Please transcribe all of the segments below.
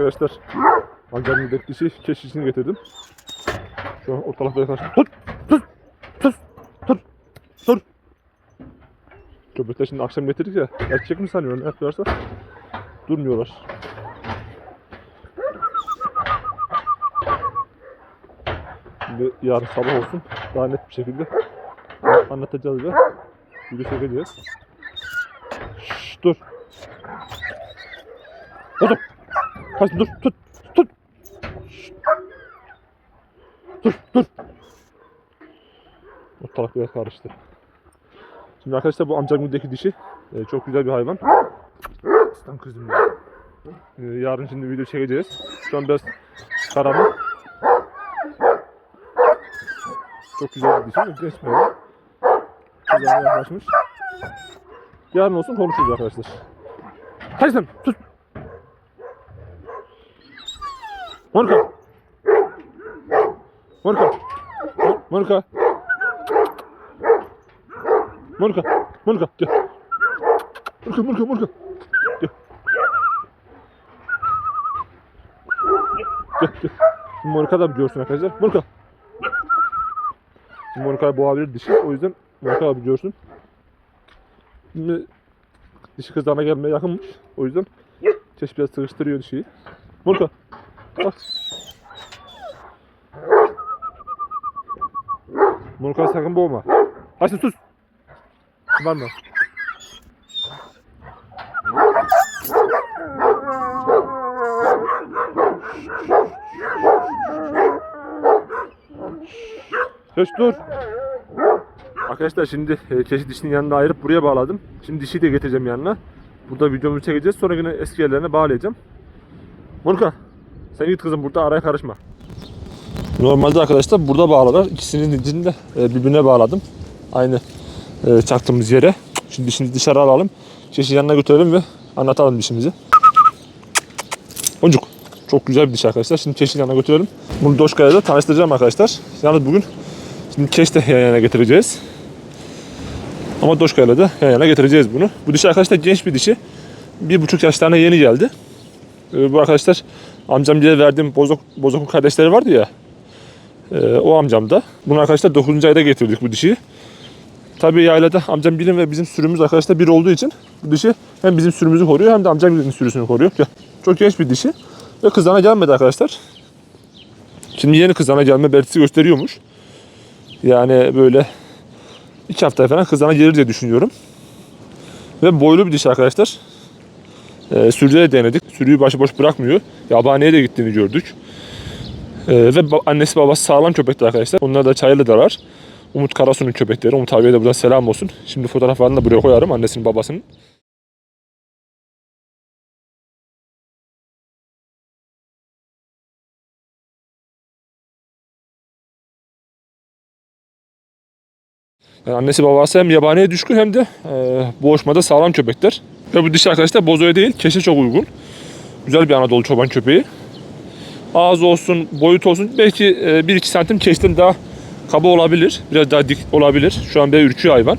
arkadaşlar amcamın beklişi keşişini getirdim. Şu an ortalıkta karşı. Tut! Tut! Tut! Tut! Tut! Köpekler şimdi akşam getirdik ya. Erkek mi sanıyor ne yapıyorlarsa? Durmuyorlar. Şimdi yarın sabah olsun daha net bir şekilde anlatacağız ve video çekeceğiz. Şşş dur. Kaç dur tut tut. Dur dur. Ortalık biraz karıştı. Şimdi arkadaşlar bu amcamın dişi e, çok güzel bir hayvan. Aslan kızım ya. E, yarın şimdi video çekeceğiz. Şu an biraz karanlık. Çok güzel bir dişi. Geçmiyor. Güzel yaklaşmış. Yarın olsun konuşuruz arkadaşlar. Sen tut. Monika. Monika. Monika. Monika. Monika gel. Monika Monika Monika. Gel. Gel gel. Şimdi Monika da biliyorsun arkadaşlar. Monika. Şimdi Monika boğabilir dişi. O yüzden Monika da biliyorsun. Şimdi dişi kızlarına gelmeye yakınmış. O yüzden çeşit biraz sıkıştırıyor dişiyi. Monika. Monika sakın boğma. Hadi sus. Var mı? Geç dur. Arkadaşlar şimdi e, keçi dişinin yanına ayırıp buraya bağladım. Şimdi dişiyi de getireceğim yanına. Burada videomuzu çekeceğiz. Sonra yine eski yerlerine bağlayacağım. Monika sen git kızım burada araya karışma. Normalde arkadaşlar burada bağlarlar. İkisinin dişini de e, birbirine bağladım. Aynı e, çaktığımız yere. Şimdi dişini dışarı alalım. Çeşit yanına götürelim ve anlatalım dişimizi. Boncuk. Çok güzel bir diş arkadaşlar. Şimdi çeşit yanına götürelim. Bunu Doşka'ya da tanıştıracağım arkadaşlar. Yalnız bugün şimdi keş de yan yana getireceğiz. Ama Doşka'yla da yan yana getireceğiz bunu. Bu dişi arkadaşlar genç bir dişi. Bir buçuk yaşlarına yeni geldi. Ee, bu arkadaşlar amcam diye verdiğim bozok, bozokun kardeşleri vardı ya. Ee, o amcam da. Bunu arkadaşlar 9. ayda getirdik bu dişiyi. Tabii yaylada amcam bilim ve bizim sürümüz arkadaşlar bir olduğu için bu dişi hem bizim sürümüzü koruyor hem de amcam bizim sürüsünü koruyor. Çok genç bir dişi. Ve kızana gelmedi arkadaşlar. Şimdi yeni kızana gelme belirtisi gösteriyormuş. Yani böyle iki hafta falan kızana gelir diye düşünüyorum. Ve boylu bir dişi arkadaşlar. Ee, sürüde de denedik. Sürüyü başıboş bırakmıyor. Yabaneye de gittiğini gördük. Ee, ve annesi babası sağlam köpekler arkadaşlar. Onlar da Çayırlı'dalar. Umut Karasu'nun köpekleri. Umut abiye de buradan selam olsun. Şimdi fotoğraflarını da buraya koyarım annesinin babasının. Yani annesi babası hem yabaniye düşkün hem de e, boğuşmada sağlam köpekler. Ve bu dişi arkadaşlar bozoya değil keşe çok uygun. Güzel bir Anadolu çoban köpeği. Ağız olsun, boyut olsun belki 1-2 santim keşten daha kaba olabilir. Biraz daha dik olabilir. Şu an bir ürküyor hayvan.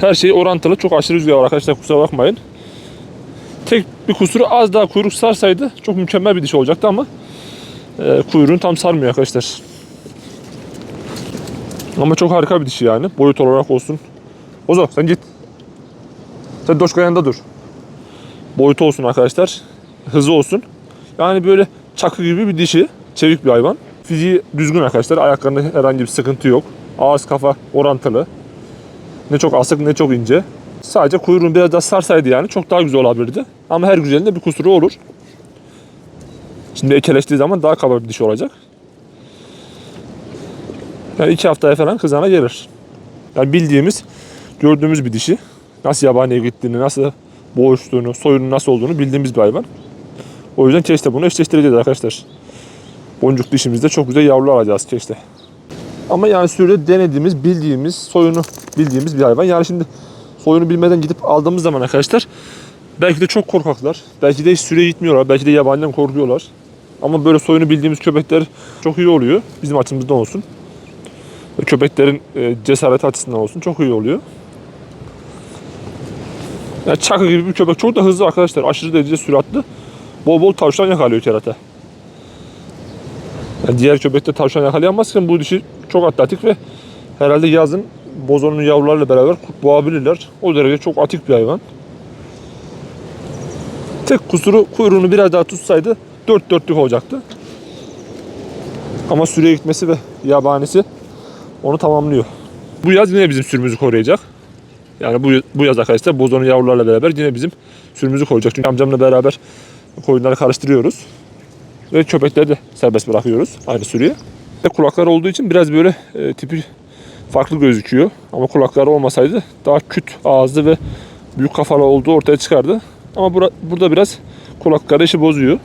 Her şey orantılı. Çok aşırı rüzgar var arkadaşlar kusura bakmayın. Tek bir kusuru az daha kuyruk sarsaydı çok mükemmel bir diş olacaktı ama e, kuyruğunu tam sarmıyor arkadaşlar. Ama çok harika bir dişi yani. Boyut olarak olsun. Ozo sen git. Sen Doşka yanında dur. Boyutu olsun arkadaşlar. Hızı olsun. Yani böyle çakı gibi bir dişi. Çevik bir hayvan. Fiziği düzgün arkadaşlar. Ayaklarında herhangi bir sıkıntı yok. Ağız kafa orantılı. Ne çok asık ne çok ince. Sadece kuyruğunu biraz daha sarsaydı yani çok daha güzel olabilirdi. Ama her güzelinde bir kusuru olur. Şimdi ekeleştiği zaman daha kaba bir dişi olacak. Yani iki haftaya falan kızana gelir. Yani bildiğimiz, gördüğümüz bir dişi. Nasıl yabaniye gittiğini, nasıl boğuştuğunu, soyunun nasıl olduğunu bildiğimiz bir hayvan. O yüzden keşte bunu eşleştireceğiz arkadaşlar. Boncuk dişimizde çok güzel yavrular alacağız keşte. Ama yani sürede denediğimiz, bildiğimiz, soyunu bildiğimiz bir hayvan. Yani şimdi soyunu bilmeden gidip aldığımız zaman arkadaşlar belki de çok korkaklar. Belki de hiç süre gitmiyorlar. Belki de yabaniden korkuyorlar. Ama böyle soyunu bildiğimiz köpekler çok iyi oluyor. Bizim açımızdan olsun. Köpeklerin e, cesaret açısından olsun çok iyi oluyor. Yani çakı gibi bir köpek. Çok da hızlı arkadaşlar. Aşırı derecede süratli. bol bol tavşan yakalıyor kerata. Yani diğer köpekte tavşan yakalayamazken bu dişi çok atletik ve herhalde yazın bozonun yavrularıyla beraber kurt boğabilirler. O derece çok atik bir hayvan. Tek kusuru kuyruğunu biraz daha tutsaydı dört dörtlük olacaktı. Ama süreye gitmesi ve yabanisi onu tamamlıyor. Bu yaz yine bizim sürümüzü koruyacak. Yani bu, bu yaz arkadaşlar bozonun yavrularla beraber yine bizim sürümüzü koruyacak. Çünkü amcamla beraber koyunları karıştırıyoruz. Ve köpekleri de serbest bırakıyoruz aynı sürüye. Ve kulakları olduğu için biraz böyle e, tipi farklı gözüküyor. Ama kulakları olmasaydı daha küt ağızlı ve büyük kafalı olduğu ortaya çıkardı. Ama bura- burada biraz kulakları işi bozuyor.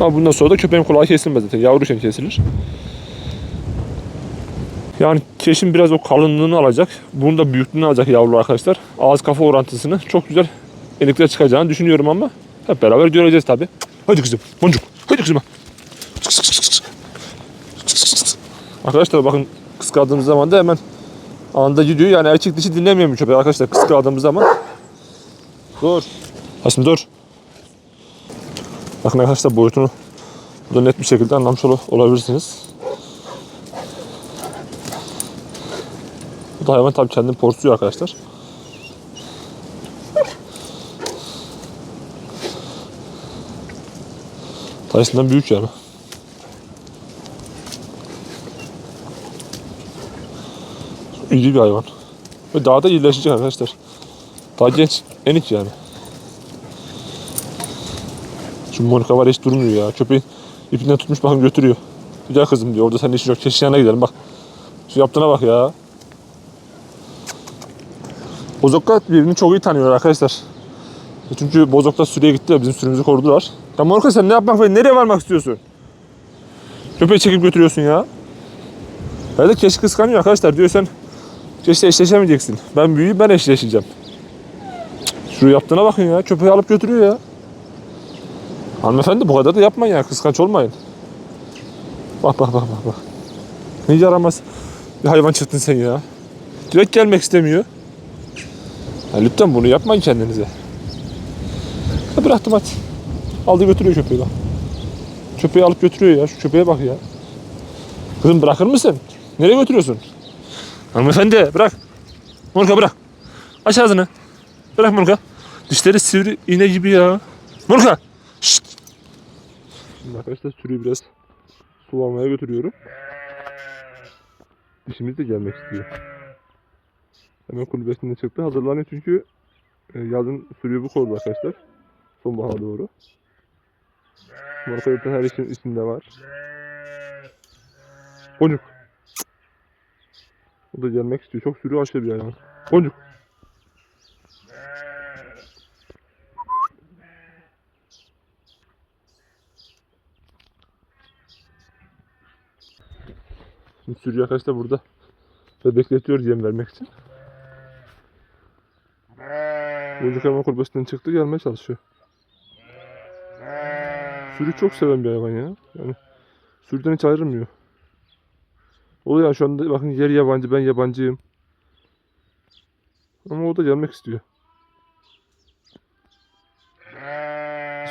Ama bundan sonra da köpeğin kulağı kesilmez zaten. Yavruyken kesilir. Yani keşin biraz o kalınlığını alacak. Bunun da büyüklüğünü alacak yavrular arkadaşlar. Ağız kafa orantısını çok güzel enikle çıkacağını düşünüyorum ama hep beraber göreceğiz tabi. Hadi kızım. Boncuk. Hadi kızım. Arkadaşlar bakın kıskandığımız zaman da hemen anında gidiyor. Yani erkek dişi dinlemiyor mu köpek arkadaşlar kıskandığımız zaman. Dur. Hasim dur. Bakın arkadaşlar boyutunu burada net bir şekilde anlamış ol- olabilirsiniz. Bu da hayvan tabii kendini porsluyor arkadaşlar. Tayısından büyük yani. İyi bir hayvan. Ve daha da iyileşecek arkadaşlar. Daha genç, enik yani. Şu Monika var hiç durmuyor ya. Köpeğin ipinden tutmuş bakın götürüyor. Güzel kızım diyor. Orada senin işin yok. Keşke yanına gidelim bak. Şu yaptığına bak ya. Bozoklar birbirini çok iyi tanıyorlar arkadaşlar. Çünkü Bozoklar sürüye gitti ya bizim sürümüzü korudular. Ya Monika sen ne yapmak ve nereye varmak istiyorsun? Köpeği çekip götürüyorsun ya. Da keşke kıskanıyor arkadaşlar diyor sen keşke eşleşemeyeceksin. Ben büyüyüp ben eşleşeceğim. Cık, Şu yaptığına bakın ya. Köpeği alıp götürüyor ya. Hanımefendi bu kadar da yapmayın ya. Kıskanç olmayın. Bak bak bak bak. bak. Ne yaramaz bir hayvan çıktın sen ya. Direkt gelmek istemiyor. Ya lütfen bunu yapmayın kendinize. Ya bıraktım hadi. Aldı götürüyor köpeği bak. Köpeği alıp götürüyor ya. Şu köpeğe bak ya. Kızım bırakır mısın? Nereye götürüyorsun? Hanımefendi bırak. Monika bırak. Aç ağzını. Bırak Monika. Dişleri sivri iğne gibi ya. Monika. Şşt. Şimdi arkadaşlar sürüyü biraz sulamaya götürüyorum. Dişimiz de gelmek istiyor. Hemen kulübesinden çıktı. Hazırlanıyor çünkü e, yazın sürüyü bu korudu arkadaşlar. Sonbahara doğru. Monika zaten her işin içinde var. Boncuk. O da gelmek istiyor. Çok sürü aşırı bir hayvan. Boncuk. Şimdi sürü arkadaşlar burada ve bekletiyor yem vermek için. Boncuk hemen kulübesinden çıktı gelmeye çalışıyor. Sürü çok seven bir hayvan ya. Yani sürüden hiç ayrılmıyor. O da ya şu anda bakın yer yabancı ben yabancıyım. Ama o da gelmek istiyor.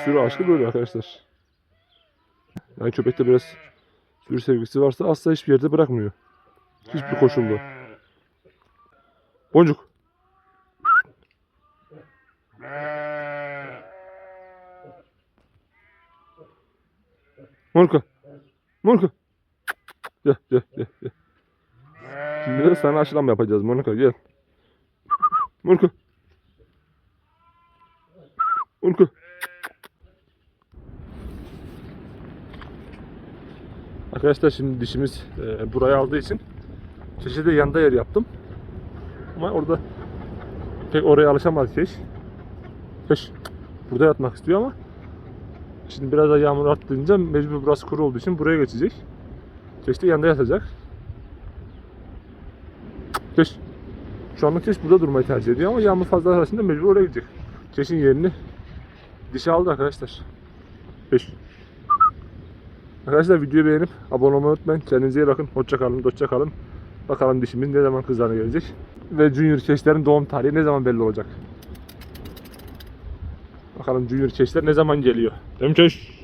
Sürü aşkı böyle arkadaşlar. Yani köpekte biraz sürü sevgisi varsa asla hiçbir yerde bırakmıyor. Hiçbir koşulda. Boncuk. Monika. Monika. Gel gel gel. Şimdi de sana aşılama yapacağız Monika gel. Monika. Monika. Arkadaşlar şimdi dişimiz e, buraya aldığı için çeşide yanında yer yaptım. Ama orada pek oraya alışamadı keş. Keş burada yatmak istiyor ama şimdi biraz da yağmur arttırınca mecbur burası kuru olduğu için buraya geçecek. Keş de yanında yatacak. Keş. Şu anlık keş burada durmayı tercih ediyor ama yağmur fazla arasında mecbur oraya gidecek. Keşin yerini dişe aldı arkadaşlar. Keş. Arkadaşlar videoyu beğenip abone olmayı unutmayın. Kendinize iyi bakın. Hoşça kalın, hoşça kalın. Bakalım dişimiz ne zaman kızlarına gelecek. Ve Junior keşlerin doğum tarihi ne zaman belli olacak. Bakalım Junior keşler ne zaman geliyor. Değil mi keş?